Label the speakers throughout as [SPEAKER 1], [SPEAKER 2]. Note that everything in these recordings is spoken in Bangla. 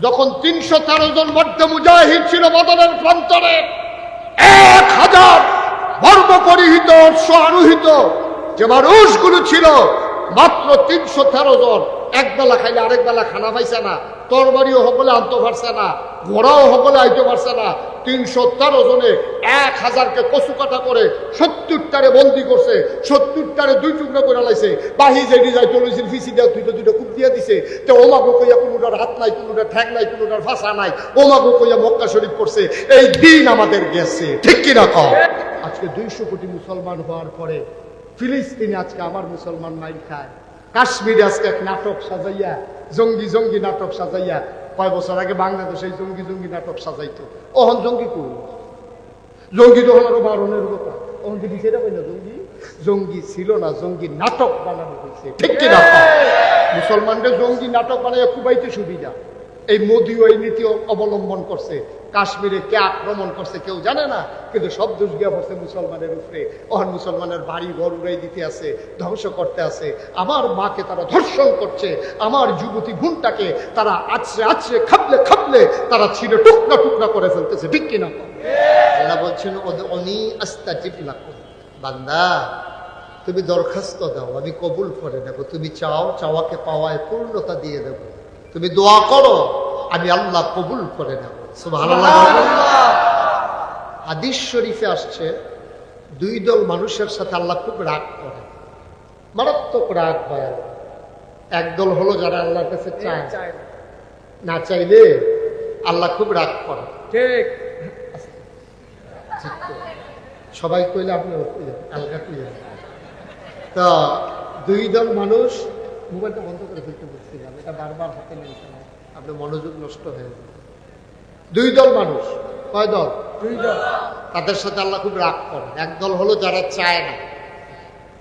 [SPEAKER 1] যখন তিনশো তেরো জন মধ্যে মুজাহিদ ছিল বদলের প্রান্তরে, এক হাজার বর্ব পরিহিত অশ্ব আরোহিত যে মানুষগুলো ছিল, মাত্র তিনশো তেরো জন। এক বেলা খাইলে আরেক বেলা খানা পাইছে না। তরবারিও সকলে আনতে পারছে না, ঘোড়াও সকলে আইতে পারছে না। তিনশো তেরো জনে এক হাজারকে কচু কাটা করে সত্তরটারে বন্দি করছে, সত্তরটারে দুই টুকরো করে লাইছে। বাহি যেটি যাই চলেছিল ফিসি দেওয়া দুইটা দুইটা কুপ দিয়ে দিছে। তো ওমাগো কইয়া কোনোটার হাত নাই, কোনোটার ঠ্যাং নাই, কোনোটার ভাষা নাই। ওমাগো কইয়া মক্কা শরীফ করছে এই দিন আমাদের গেছে, ঠিক কিনা কম আজকে দুইশো কোটি মুসলমান হওয়ার পরে ফিলিস্তিনে আজকে আমার মুসলমান নাই খায়। কাশ্মীরে আজকে এক নাটক সাজাইয়া জঙ্গি জঙ্গি নাটক সাজাইয়া কয় বছর আগে বাংলাদেশে এই জঙ্গি জঙ্গি নাটক সাজাইতো। অহন জঙ্গি কু জঙ্গি তখন আরও বারণের কথা। কি বিষয়টা কই না জঙ্গি? জঙ্গি ছিল না জঙ্গি নাটক বানানো হয়েছে। ঠিক কিনা? মুসলমানদের জঙ্গি নাটক বানাইয়া খুবাইতে সুবিধা। এই মোদি ওই নীতি অবলম্বন করছে। কাশ্মীরে কে আক্রমণ করছে কেউ জানে না, কিন্তু সব দোষ গিয়া পড়ছে মুসলমানের উপরে। অহন মুসলমানের বাড়ি ঘর উড়াই দিতে আছে, ধ্বংস করতে আছে। আমার মাকে তারা ধর্ষণ করছে, আমার যুবতী ভুনটাকে তারা আছড়ে আছড়ে খাবলে খাবলে তারা ছিঁড়ে টুকরা টুকরা করে ফেলতেছে, ঠিক কিনা? আল্লাহ বলছেন অনি আস্তাজিব লাকুম। বান্দা, তুমি দরখাস্ত দাও, আমি কবুল করে নেব। তুমি চাও, চাওয়াকে পাওয়ায় পূর্ণতা দিয়ে দেব। তুমি দোয়া করো আমি আল্লাহ কবুল করে নেব। হাদিস শরীফে আসছে দুই দল মানুষের সাথে আল্লাহ খুব রাগ করে। মারাত্মক রাগ হয় আল্লাহ। এক দল হলো যারা আল্লাহর কাছে চায়। না। চাইলে আল্লাহ খুব রাগ করে।
[SPEAKER 2] ঠিক।
[SPEAKER 1] সবাই কইলে আপনি আলগা কইলেন। তো দুই দল মানুষ মোবাইলটা বন্ধ করে ফেলতে এটা বারবার হাতে নিয়েছে আপনার মনোযোগ নষ্ট হয়ে যাবে দুই দল মানুষ। কয় দল?
[SPEAKER 2] দুই দল।
[SPEAKER 1] তাদের সাথে আল্লাহ খুব রাগ করে এক দল হলো যারা চায় না।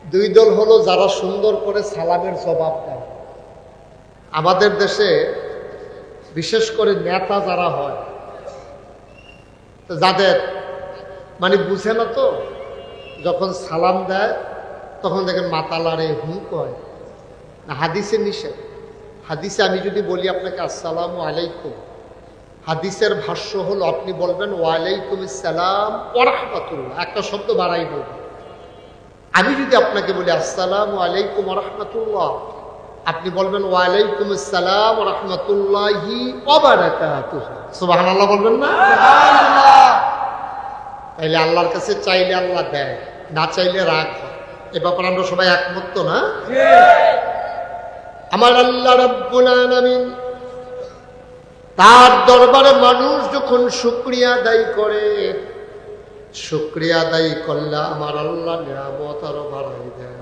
[SPEAKER 1] দুই দল হলো যারা সুন্দর করে সালামের জবাব দেয়। আমাদের দেশে বিশেষ করে নেতা যারা হয় তো যাদের মানে বুঝে না তো যখন সালাম দেয় তখন দেখেন মাতালারে হু কয় না হাদিসে নিষেধ। হাদিসে আমি যদি বলি আপনাকে আসসালামু আলাইকুম, হাদিসের ভাষ্য হলো আপনি বলবেন, ওয়ালাইকুম সালাম ওরহমাতুল্লাহ একটা শব্দ বাড়াই বলবেন আমি যদি আপনাকে বলি, আসসালামু আলাইকুম রহমতুল্লাহ, আপনি বলবেন, ওয়ালাইকুম আসসালাম রহমতুল্লাহি সুবহানাল্লাহ বলবেন না? তাইলে আল্লাহর কাছে চাইলে আল্লাহ দেয়, না চাইলে হয়। এ ব্যাপারে আমরা সবাই একমত না? আমার আল্লাহ রব্বুল আলামিন তার দরবারে মানুষ যখন শুক্রিয়া আদায় করে, শুক্রিয়া আদায় করলে আমার আল্লাহ নিরাপদ আরও বাড়াই দেন।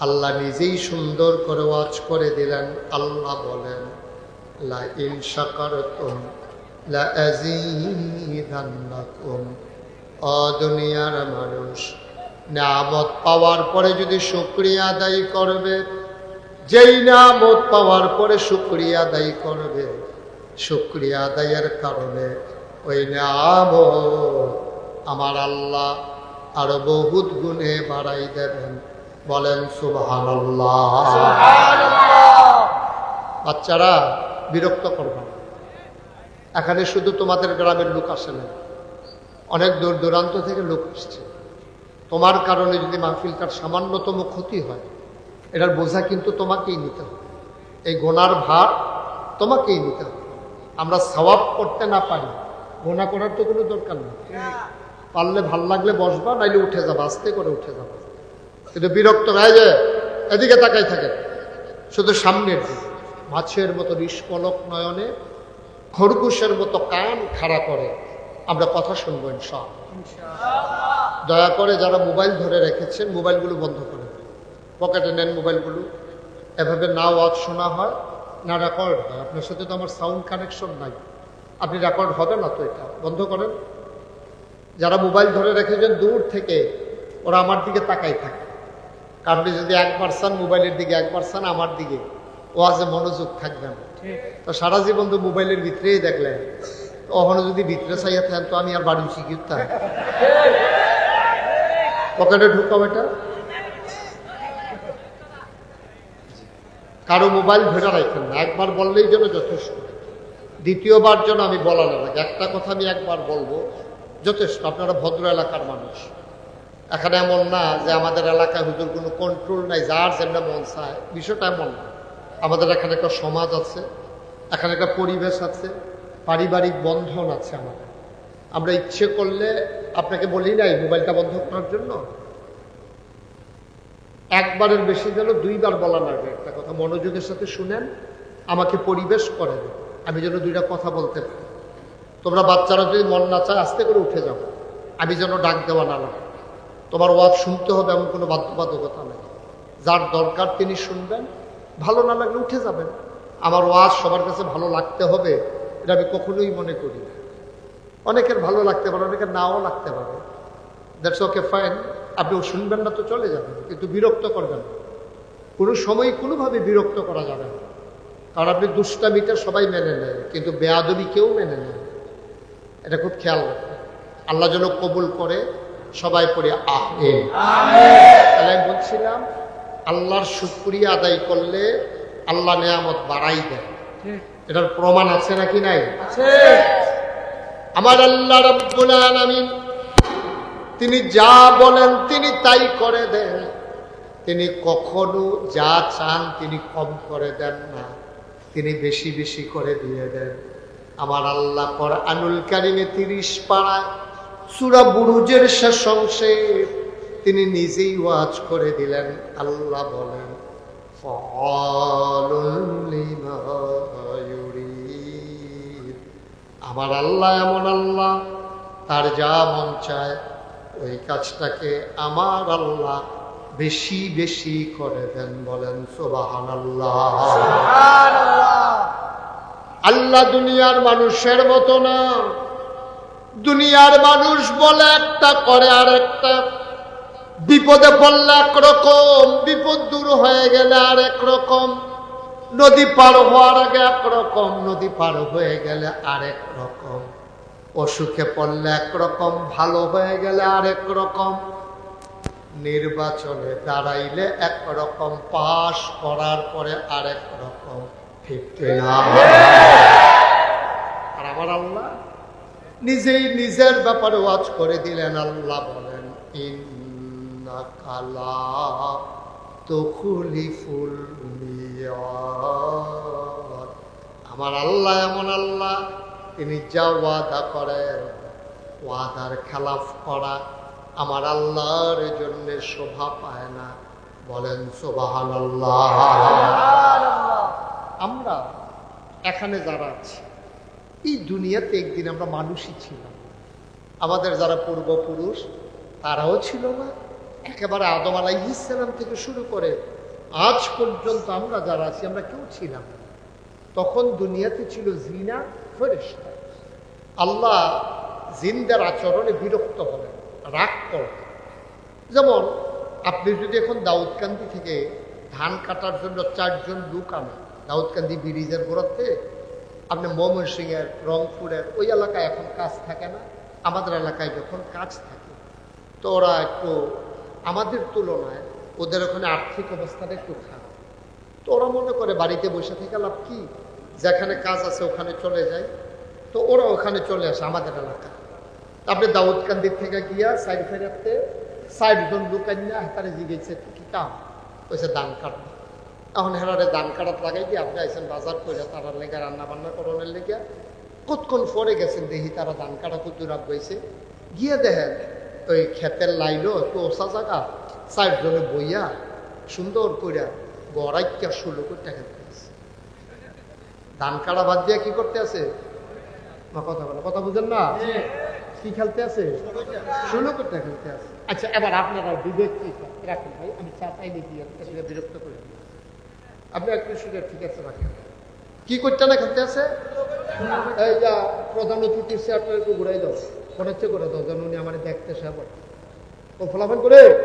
[SPEAKER 1] আল্লাহ নিজেই সুন্দর করে ওয়াজ করে দিলেন, আল্লাহ বলেন, লা মানুষ, নিয়ামত পাওয়ার পরে যদি শুক্রিয়া আদায় করবে যেই নিয়ামত পাওয়ার পরে শুক্রিয়া আদায় করবে। শুক্রিয়া আদায়ের কারণে ওই নিয়ামত আমার আল্লাহ আরও বহুত গুণে বাড়াই দেবেন। বলেন সুবহান বাচ্চারা বিরক্ত করবে না। এখানে শুধু তোমাদের গ্রামের লোক আসে না। অনেক দূর দূরান্ত থেকে লোক আসছে। তোমার কারণে যদি মাহফিলটার সামান্যতম ক্ষতি হয় এটার বোঝা কিন্তু তোমাকেই নিতে হবে। এই গোনার ভার তোমাকেই নিতে হবে। আমরা সওয়াব করতে না পারি গোনা করার তো কোনো দরকার নেই। পারলে ভালো লাগলে বসবা নাইলে উঠে যাবা আস্তে করে উঠে যাবা। কিন্তু বিরক্ত হয়ে যায় এদিকে তাকাই থাকে শুধু সামনের দিকে মাছের মতো নিষ্কলক নয়নে খরগোশের মতো কান খাড়া করে। আমরা কথা শুনব ইনশাল দয়া করে যারা মোবাইল ধরে রেখেছেন মোবাইলগুলো বন্ধ করে। পকেটে নেন মোবাইলগুলো। এভাবে না ওয়াজ শোনা হয় না রেকর্ড হয়। আপনার সাথে তো আমার সাউন্ড কানেকশন নাই। আপনি রেকর্ড হবে না তো এটা? বন্ধ করেন। যারা মোবাইল ধরে রেখেছেন দূর থেকে ওরা আমার দিকে তাকাই থাকে। আপনি যদি এক চান মোবাইলের দিকে এক চান আমার দিকে ওয়াজে মনোযোগ থাকবে না।
[SPEAKER 2] ঠিক।
[SPEAKER 1] তো সারা জীবন তো মোবাইলের ভিতরেই দেখলেন। ওখানে যদি ভিতরে চাইয়া থাকেন তো আমি আর বাড়ি শিখিতাম পকেটে ঢুকাও এটা। কারও মোবাইল ধরে রাখেন না, একবার বললেই যেন যথেষ্ট। দ্বিতীয়বার যেন আমি বলা না লাগে, একটা কথা আমি একবার বলব, যথেষ্ট, আপনারা ভদ্র এলাকার মানুষ। এখানে এমন না যে আমাদের এলাকায় হুজুর কোনো কন্ট্রোল নাই, যার যেমন মন চায়, বিষয়টা এমন না। আমাদের এখানে একটা সমাজ আছে, এখানে একটা পরিবেশ আছে, পারিবারিক বন্ধন আছে আমাদের। আমরা ইচ্ছে করলে, আপনাকে বলি নাই মোবাইলটা বন্ধ করার জন্য? একবারের বেশি যেন দুইবার বলা লাগবে একটা কথা মনোযোগের সাথে শুনেন, আমাকে পরিবেশ করেন। আমি যেন দুইটা কথা বলতে পারি। তোমরা বাচ্চারা যদি মন না চায়, আস্তে করে উঠে যাও। আমি যেন ডাক দেওয়া না লাগে। তোমার ওয়াজ শুনতে হবে এমন কোনো বাধ্যবাধকতা নেই। যার দরকার তিনি শুনবেন। ভালো না লাগলে উঠে যাবেন। আমার ওয়াজ সবার কাছে ভালো লাগতে হবে, এটা আমি কখনোই মনে করি না। অনেকের ভালো লাগতে পারে, অনেকের নাও লাগতে পারে। দ্যাটস ওকে ফাইন আপনি শুনবেন না তো চলে যাবেন কিন্তু বিরক্ত করবেন। কোনো সময় কোনোভাবে বিরক্ত করা যাবে না। কারণ আপনি দুষ্টামিটা সবাই মেনে নেয় কিন্তু বেয়াদবি কেউ মেনে নেয় এটা খুব খেয়াল রাখবেন। আল্লাহ যেন কবুল করে সবাই পড়ে আহ তাহলে আমি বলছিলাম আল্লাহর শুক্রিয়া আদায় করলে আল্লাহ নেয়ামত বাড়াই দেয়। এটার প্রমাণ আছে নাকি নাই? আমার আল্লাহ রব্বুল আলামিন তিনি যা বলেন তিনি তাই করে দেন। তিনি কখনো যা চান তিনি কম করে দেন না। তিনি বেশি বেশি করে দিয়ে দেন। আমার আল্লাহ পর আনুল কারিমে তিরিশ পাড়ায় সুরা বুরুজের শেষ অংশে তিনি নিজেই ওয়াজ করে দিলেন, আল্লাহ বলেন আমার আল্লাহ এমন আল্লাহ, তার যা মন চায় ওই কাজটাকে আমার আল্লাহ বেশি বেশি করে দেন বলেন সোবাহান আল্লাহ আল্লাহ দুনিয়ার মানুষের মতো না। দুনিয়ার মানুষ বলে একটা করে আর একটা বিপদে পড়লে একরকম বিপদ দূর হয়ে গেলে আর রকম নদী পার হওয়ার আগে একরকম নদী পার হয়ে গেলে আরেক রকম অসুখে পড়লে একরকম, ভালো হয়ে গেলে আরেক রকম। নির্বাচনে দাঁড়াইলে একরকম, পাশ করার পরে আরেক রকম। আর আমার আল্লাহ নিজেই নিজের ব্যাপারে ওয়াজ করে দিলেন, আল্লাহ বলেন আমার আল্লাহ এমন আল্লাহ তিনি যা ওয়াদা করেন ওয়াদার খেলাফ করা আমার আল্লাহর জন্য শোভা পায় না। বলেন সোবাহান আল্লাহ আমরা এখানে যারা আছি এই দুনিয়াতে একদিন আমরা মানুষই ছিলাম। আমাদের যারা পূর্বপুরুষ তারাও ছিল না। একেবারে আদম আলাইহিসালাম থেকে শুরু করে আজ পর্যন্ত আমরা যারা আছি আমরা কেউ ছিলাম তখন দুনিয়াতে ছিল জিনা ফেরেশতা। আল্লাহ জিন্দার আচরণে বিরক্ত হলেন, রাগ করলেন যেমন, আপনি যদি এখন দাউদকান্দি থেকে ধান কাটার জন্য চারজন লোক আনেন, দাউদকান্দি ব্রিজের গোড়াতে, আপনি ময়মনসিংহের, রংপুরের, ওই এলাকায় এখন কাজ থাকে না, আমাদের এলাকায় যখন কাজ থাকে, তো ওরা একটু আমাদের তুলনায় ওদের ওখানে আর্থিক অবস্থাটা একটু খারাপ। তো ওরা মনে করে বাড়িতে বসে থেকে লাভ কি? যেখানে কাজ আছে ওখানে চলে যায় তো ওরা ওখানে চলে আসে আমাদের এলাকায়। আপনি দাউদকান্দির থেকে গিয়া সাইড ফেরাতে, সাইড জন না তারা জিগেছে কি কাম? কইছে ধান কাটবে। এখন হেরারে ধান কাটাত লাগাই দিয়ে আপনি আইসেন বাজার করে তারা লেগে রান্না বান্না করণের লেগে। কতক্ষণ পরে গেছেন দেখি তারা ধান কাটা কুতুর গেছে গিয়ে দেখেন, ওই ক্ষেতের লাইলো একটু ওসা জায়গা জনে বইয়া সুন্দর কইরা গড়াইকা শুরু করতে খেলতে আছে ধান কাটা বাদ দিয়ে কি করতে আছে? কথা বলে কথা বুঝেন না? কি খেলতে আছে? শুরু করতে খেলতে আছে। আচ্ছা এবার আপনারা বিবেক কি? রাখেন ভাই আমি চা চাইলে দিয়ে আসলে বিরক্ত করে। আপনি একটু শুনে ঠিক আছে রাখেন কি করতে না খেলতে আছে? এই যা প্রধান অতিথি চেয়ারটা একটু ঘুরাই দাও। মনে হচ্ছে করে দাও যেন উনি আমার দেখতে সে ও ফলাফল করে?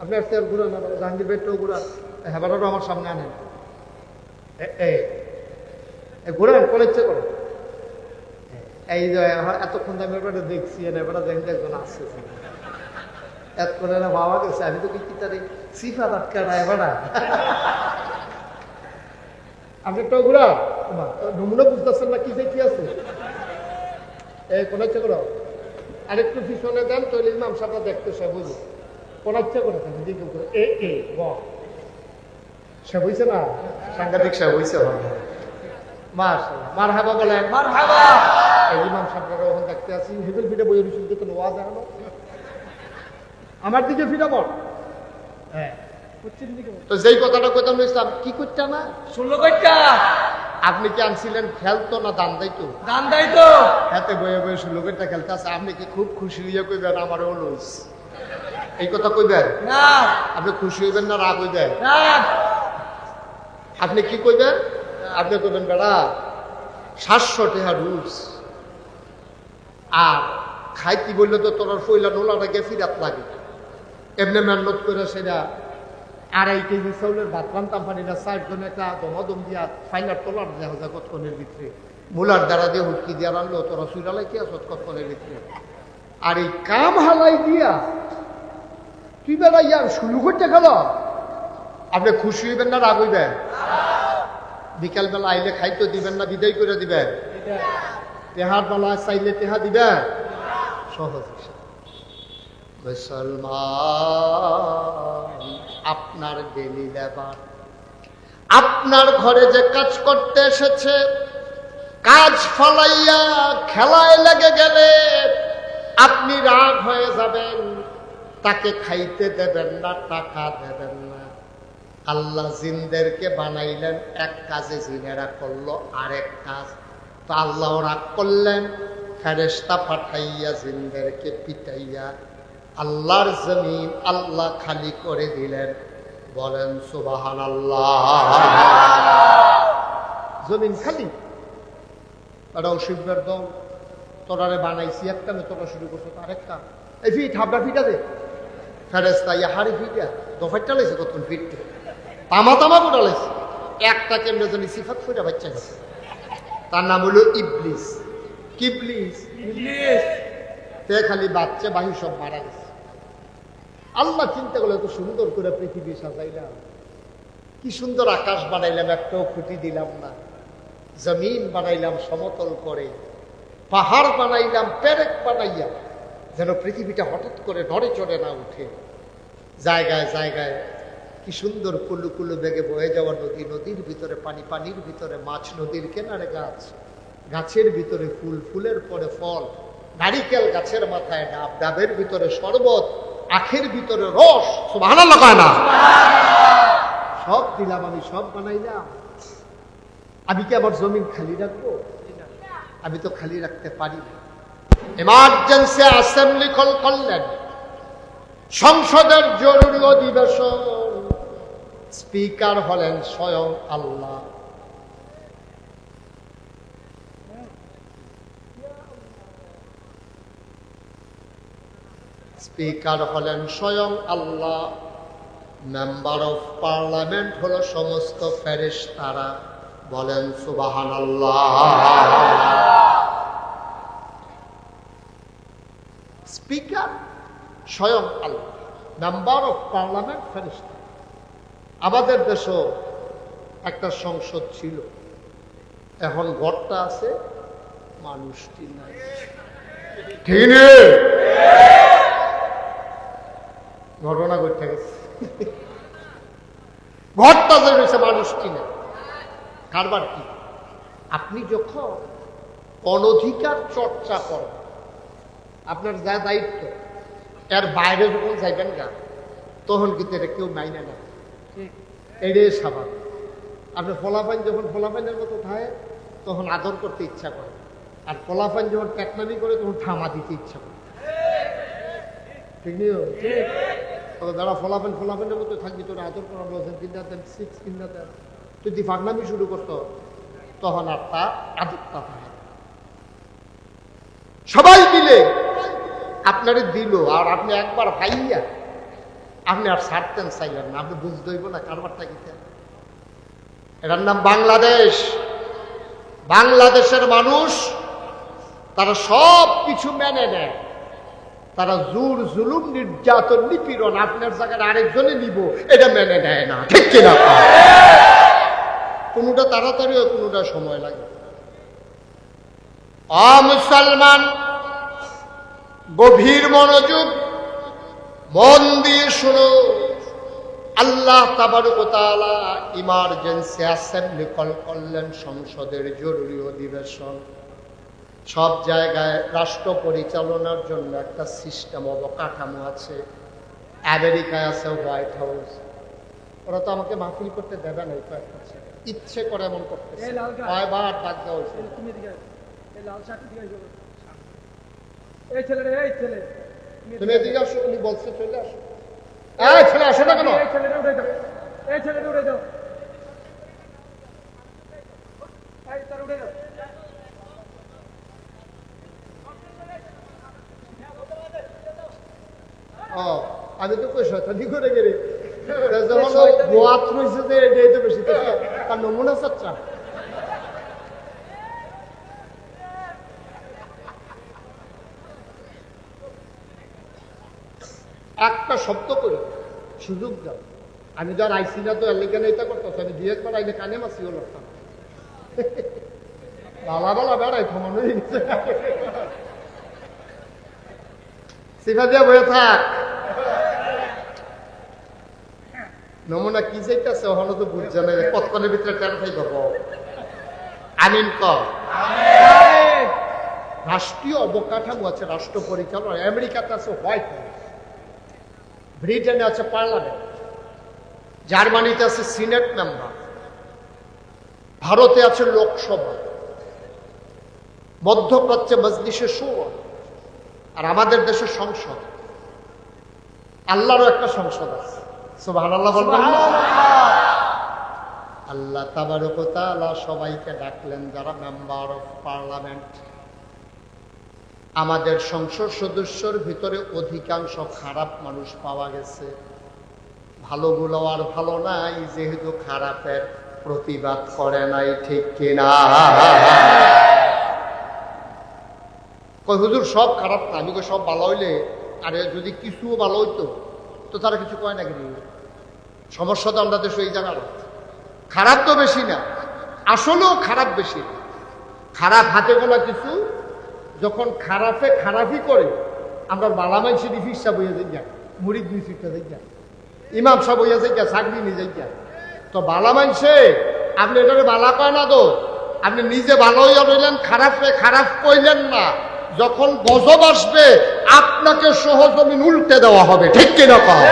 [SPEAKER 1] আপনি আর ঘুরান আবার জাহাঙ্গীর বেডটাও ঘুরান। হেবারও আমার সামনে আনেন। এ- ঘুরান কোন ইচ্ছে করে। এই যে এতক্ষণ আমি এবারে দেখছি একজন আসছে। এত করে না বাবা গেছে আমি তো কি তার সিফা আটকা না। এবার আপনি নমুনা বুঝতেছেন না কি কি আছে? এই কোন ইচ্ছা করো? আরেকটু পিছনে দেন ইমাম দেখতে সে বুঝি কোন ইচ্ছা করে কেন জিজ্ঞেস করে। এ এ সে হইছে না? সাংঘাতিক সে হইছে মাশাআল্লাহ। মারহাবা বলেন।
[SPEAKER 2] মারহাবা!
[SPEAKER 1] এই ইমাম সাহেবরা ওখানে দেখতে হেবেল ফিটে বইয়ের ওয়াজ এখনও আমার দিকে ফিরে বল। হ্যাঁ। তো যেই কথাটা কইতাম ইসলাম কি করতে না?
[SPEAKER 2] ষোলো কয়টা
[SPEAKER 1] আপনি কি আনছিলেন খেলতো না দান দাইতো
[SPEAKER 2] দান দেয় তো
[SPEAKER 1] হাতে বয়ে বয়ে লোকেরটা খেলতে আছে। আপনি কি খুব খুশি হইয়া কইবেন আমার লুজ এই কথা কইবেন?
[SPEAKER 2] না।
[SPEAKER 1] আপনি খুশি হইবেন না রাগ হইবেন?
[SPEAKER 2] না।
[SPEAKER 1] আপনি কি কইবেন? আপনি কইবেন বেড়া সাতশো টেহা রুলস। আর খাইতি বললে তো তোর ফইলা নোলাটা গে ফিরাত লাগে। এমনি মেহনত করে সেটা আড়াই কেজি চাউলের ভাত রান্তাম পানি না চারজন একটা দমাদম দিয়া ফাইনার তোলার দেখা যায় কতক্ষণের ভিতরে। মূলার দ্বারা দিয়ে হুটকি দিয়া রানলো তোরা সুইরালাই কি আস কতক্ষণের ভিতরে। আর এই কাম হালাই দিয়া তুই বেলা ইয়ার শুরু করতে গেল। আপনি খুশি হইবেন না রাগ হইবেন? বিকালবেলা আইলে খাইতে দিবেন না বিদায় করে দিবেন? তেহার বেলা চাইলে তেহা দিবেন সহজ মুসলমান, আপনার ডেলি লেবার। আপনার ঘরে যে কাজ করতে এসেছে, কাজ ফলাইয়া খেলায় লেগে গেলে আপনি রাগ হয়ে যাবেন, তাকে খাইতে দেবেন না, টাকা দেবেন না। আল্লাহ জিনদেরকে বানাইলেন, এক কাজে জিনেরা করল, আরেক কাজ তো আল্লাহ রাগ করলেন ফেরেস্তা পাঠাইয়া জিনদেরকে পিটাইয়া আল্লাহর জমিন আল্লাহ খালি করে দিলেন। বলেন সুবাহান আল্লাহ জমিন খালি? এটা অসিবের দল। তোরারে বানাইছি একটা, না তোরা শুরু করছ তো আরেকটা। এই ফিট, হাবড়া ফিটা দে ফেরেস্তা ইয়া হাড়ি ফিটা দফাইটা লাইছে কতক্ষণ ফিটতে তামা তামা গোটা লাইছে। একটা কেমনে জানি সিফাত ফুটা বাচ্চা গেছে। তার নাম হলো ইবলিস। কিবলিস?
[SPEAKER 2] ইবলিস।
[SPEAKER 1] তে খালি বাচ্চা বাহি সব মারা গেছে। আল্লাহ চিন্তা করলে এত সুন্দর করে পৃথিবী সাজাইলাম। কি সুন্দর আকাশ বানাইলাম একটাও খুঁটি দিলাম না। জমিন বানাইলাম সমতল করে। পাহাড় বানাইলাম প্যারেক বানাইয়া। যেন পৃথিবীটা হঠাৎ করে নড়ে চড়ে না উঠে। জায়গায় জায়গায় কি সুন্দর কুলু কুলু বেগে বয়ে যাওয়া নদী নদীর ভিতরে পানি পানির ভিতরে মাছ নদীর কেনারে গাছ। গাছের ভিতরে ফুল ফুলের পরে ফল। নারিকেল গাছের মাথায় ডাব ডাবের ভিতরে শরবত আখের ভিতরে রস। না? সব দিলাম আমি সব বানাইলাম। আমি কি আবার জমিন খালি রাখব? আমি তো খালি রাখতে পারি না। এমার্জেন্সি অ্যাসেম্বলি কল করলেন। সংসদের জরুরি অধিবেশন। স্পিকার হলেন স্বয়ং আল্লাহ। স্পিকার হলেন স্বয়ং আল্লাহ। মেম্বার অফ পার্লামেন্ট হলো সমস্ত ফেরেশ তারা বলেন সুবাহান আল্লাহ স্পিকার স্বয়ং আল্লাহ। মেম্বার অফ পার্লামেন্ট ফেরিস্তা আমাদের দেশও একটা সংসদ ছিল। এখন ঘরটা আছে মানুষটি নাই। ঠিক ঘটনা ঘটতে গেছে। ঘরটা যে রয়েছে মানুষটি নাই। কারবার কি? আপনি যখন অনধিকার চর্চা করেন আপনার যা দায়িত্ব এর বাইরে যখন যাইবেন গা তখন কিন্তু এটা কেউ মাইনে না। এটাই স্বাভাবিক। আপনি ফলাফাইন যখন ফলাফাইনের মতো থাকে তখন আদর করতে ইচ্ছা করে। আর ফলাফাইন যখন প্যাটনামি করে, তখন থামা দিতে ইচ্ছা করে। ঠিক নেই তবে যারা ফলাফাইন ফলাফাইনের মতো থাকবি, তোর আদর করা বলছেন কিনা দেন সিক্স কিনা দেন যদি ফাগনামি শুরু করতো, তখন আর তা আদরটা থাকে সবাই মিলে আপনারে দিল, আর আপনি একবার ভাইয়া আপনি আর ছাড়তেন চাইলেন না, আপনি বুঝতে হইব না কারবারটা কি এটার নাম বাংলাদেশ। বাংলাদেশের মানুষ তারা সব কিছু মেনে নেয়। তারা জোর, জুলুম, নির্যাতন, নিপীড়ন আপনার জায়গায় আরেকজনে নিব, এটা মেনে নেয় না। ঠিক কিনা কোনোটা তাড়াতাড়ি হয় কোনোটা সময় লাগে। অ, মুসলমান, গভীর মনোযোগ মন দিয়ে শোনো। আল্লাহ তাবারকতালা ইমার্জেন্সি অ্যাসেম্বলি কল করলেন সংসদের জরুরি অধিবেশন। সব জায়গায় রাষ্ট্র পরিচালনার জন্য একটা সিস্টেম অবকাঠামো আছে। আমেরিকায় আছে হোয়াইট হাউস। ওরা তো আমাকে মাহফিল করতে দেবে না। ইচ্ছে করে এমন করতেছে।
[SPEAKER 2] এই।
[SPEAKER 1] কয়বার হয়েছে।
[SPEAKER 2] ছেলে রে এই ছেলে।
[SPEAKER 1] তুমি এদিকে আসো উনি বলছে চলে আসো। এই ছেলে আসো না কেন?
[SPEAKER 2] এই ছেলেটা উঠে দাও
[SPEAKER 1] আমি তো কই শয়তানি করে গেলে। যখন ও রয়েছে যে এটাই তো বেশি তার নমুনা চাচ্ছা? একটা শব্দ করে সুযোগ দাও। আমি যার আইসি না তো এলিকানে এটা করতেছি। আমি দিয়ে একবার আইলে কানে মাসিও লড়তাম বালা বালা বেড়াই থমানো সিফা দিয়া বয়ে থাক। নমুনা কি চাইতেছে? ওখানে তো বুঝছে না কতক্ষণের ভিতরে টের খাই পাবো আমিন ক রাষ্ট্রীয় অবকাঠামো আছে রাষ্ট্র পরিচালনা আমেরিকাতে আছে হোয়াইট হাউস। ব্রিটেনে আছে পার্লামেন্ট, জার্মানিতে আছে সিনেট মেম্বার, ভারতে আছে লোকসভা, মধ্যপ্রাচ্যে মজলিসে সুর আর আমাদের দেশের সংসদ। আল্লাহরও একটা সংসদ আছে। আল্লাহ বলবেন? আল্লাহ সবাইকে ডাকলেন যারা মেম্বার অফ পার্লামেন্ট। আমাদের সংসদ সদস্যর ভিতরে অধিকাংশ খারাপ মানুষ পাওয়া গেছে। ভালোগুলো আর ভালো নাই, যেহেতু খারাপের প্রতিবাদ করে নাই, ঠিক কিনা? হুজুর, সব খারাপ না? আমি সব ভালো হইলে? আরে, যদি কিছুও ভালো হইতো, তো তারা কিছু কয় না কিন্তু সমস্যা তো আমরা দেশে এই জায়গার। খারাপ তো বেশি না, আসলেও খারাপ বেশি। খারাপ হাতে গোনা কিছু যখন খারাপে খারাপই করে, আমরা বালামাই শরীফ হিসাব হইয়া যাই মুড়ি দুই সিটটা যাই যা ইমাম সব হইয়া যাই যা চাকরি নিয়ে যাই যা তো বালা মানছে আপনি এটাকে বালা কয় না তো? আপনি নিজে ভালো হইয়া রইলেন, খারাপে খারাপ কইলেন না। যখন গজব আসবে, আপনাকে সহজমিন উল্টে দেওয়া হবে, ঠিক কিনা কম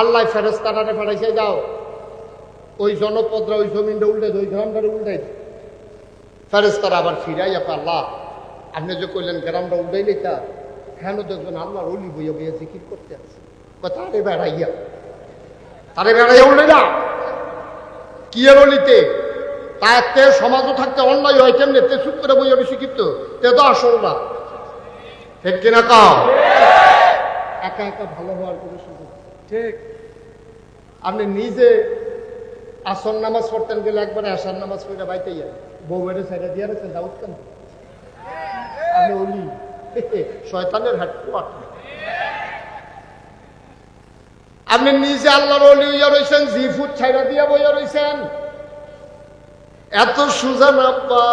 [SPEAKER 1] আল্লাহ ফেরস্তারারে ফেরাইছে যাও। ওই জনপদরা ওই জমিনটা উল্টে ওই গ্রামটারে উল্টে ফেরেস্তারা আবার ফিরাই আপা আল্লাহ আপনি যে কইলেন গ্রামটা উল্টাই তা কেন দেখবেন আল্লাহর অলি বইয়া বইয়া জিকির করতে আছে? তারে বেড়াইয়া তারে বেড়াইয়া উল্টে না কি এর অলিতে তাতে সমাজও থাকতে অন্যায় হয় কেমনে? তে চুপ করে বইয়া বেশি কিন্তু তে? তো আসল না। ঠিক কিনা কাও? একা একা ভালো হওয়ার কোনো সুযোগ
[SPEAKER 2] ঠিক।
[SPEAKER 1] আপনি নিজে আসর নামাজ পড়তেন গেলে একবারে আসার নামাজ পড়ে বাইতে যান বউ বেড়ে ছেড়ে দিয়ে রেখেছেন দাউদ কেন? আপনি অলি শয়তানের হাট কোয়াটা আপনি নিজে আল্লাহর অলি হইয়া রয়েছেন জি ফুট ছাইরা দিয়া বইয়া রয়েছেন এত সুজা না আব্বা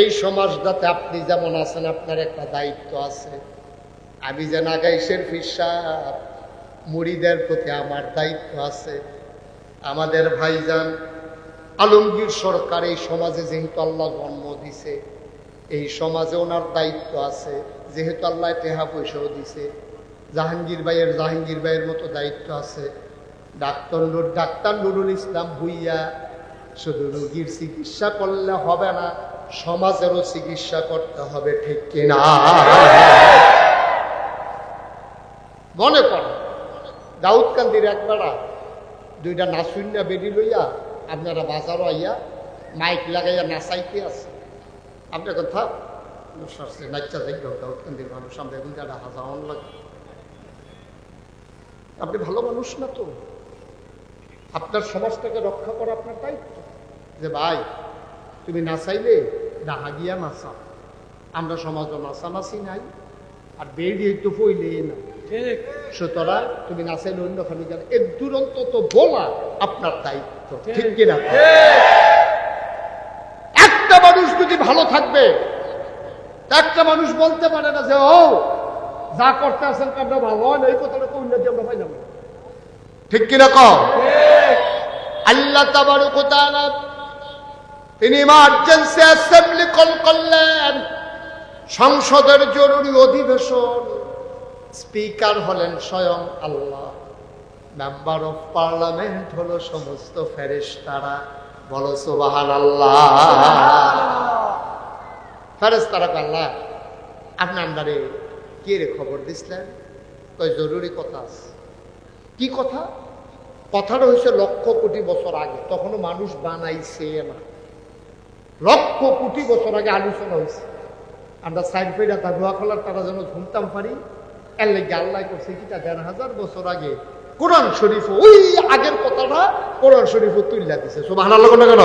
[SPEAKER 1] এই সমাজটাতে আপনি যেমন আছেন আপনার একটা দায়িত্ব আছে। আমি যে নাগাইশের ফিসাব মুড়িদের প্রতি আমার দায়িত্ব আছে। আমাদের ভাইজান আলমগীর সরকার এই সমাজে যেহেতু আল্লাহ জন্ম দিছে, এই সমাজে ওনার দায়িত্ব আছে, যেহেতু আল্লাহ টেহা পয়সাও দিছে, জাহাঙ্গীর ভাইয়ের জাহাঙ্গীর ভাইয়ের মতো দায়িত্ব আছে, ডাক্তার নুর, ডাক্তার নুরুল ইসলাম ভুইয়া, শুধু রোগীর চিকিৎসা করলে হবে না, সমাজেরও চিকিৎসা করতে হবে, ঠিক কিনা মনে কর দাউদকান্দির একবেলা দুইটা নাচুইনা বেরি লইয়া আপনারা বাজারও আইয়া মাইক লাগাইয়া নাচাইতে আছে। আপনি এখন থাক সরছে নাচা দেখব দাউদকান্দির মানুষ আমরা এখন যারা হাজার লাগে। আপনি ভালো মানুষ না তো। আপনার সমাজটাকে রক্ষা করা আপনার দায়িত্ব। যে ভাই তুমি নাচাইলে ডাহা গিয়া নাচা আমরা সমাজও নাচানাচি নাই আর বেরিয়ে তো পইলে না সুতরাং তুমি নাচাইলে অন্যখানে গেলে। এর দুরন্ত তো বলা আপনার দায়িত্ব। ঠিক
[SPEAKER 2] ঠিক।
[SPEAKER 1] কিনা একটা মানুষ যদি ভালো থাকবে, একটা মানুষ বলতে পারে না যে, ও, যা করতে আসেন কামটা ভালো হয় না এই কথাটা কোন উন্নতি আমরা পাইলাম না। ঠিক কিনা কম আল্লাহ তাবারক ওয়া তিনি ইমার্জেন্সি অ্যাসেম্বলি কল করলেন সংসদের জরুরি অধিবেশন স্পিকার হলেন স্বয়ং আল্লাহ মেম্বার অফ পার্লামেন্ট হলো সমস্ত ফেরেশতারা। বলো সুবাহান আল্লাহ ফেরেশতারা আল্লাহ আপনি আন্ডারে কে রে খবর দিছিলেন? কয়, জরুরি কথা আছে। কি কথা? কথাটা হয়েছে লক্ষ কোটি বছর আগে। তখনও মানুষ বানাইছে না। লক্ষ কোটি বছর আগে আলোচনা হয়েছে আমরা সাইড পেয়ে তা ধোয়া খোলার তারা যেন ঘুমতাম পারি। এর লেগে আল্লাহ করছে কিটা দেড় হাজার বছর আগে কোরআন শরীফ ওই আগের কথাটা কোরআন শরীফ তুল্লা দিছে। সোবাহ কেন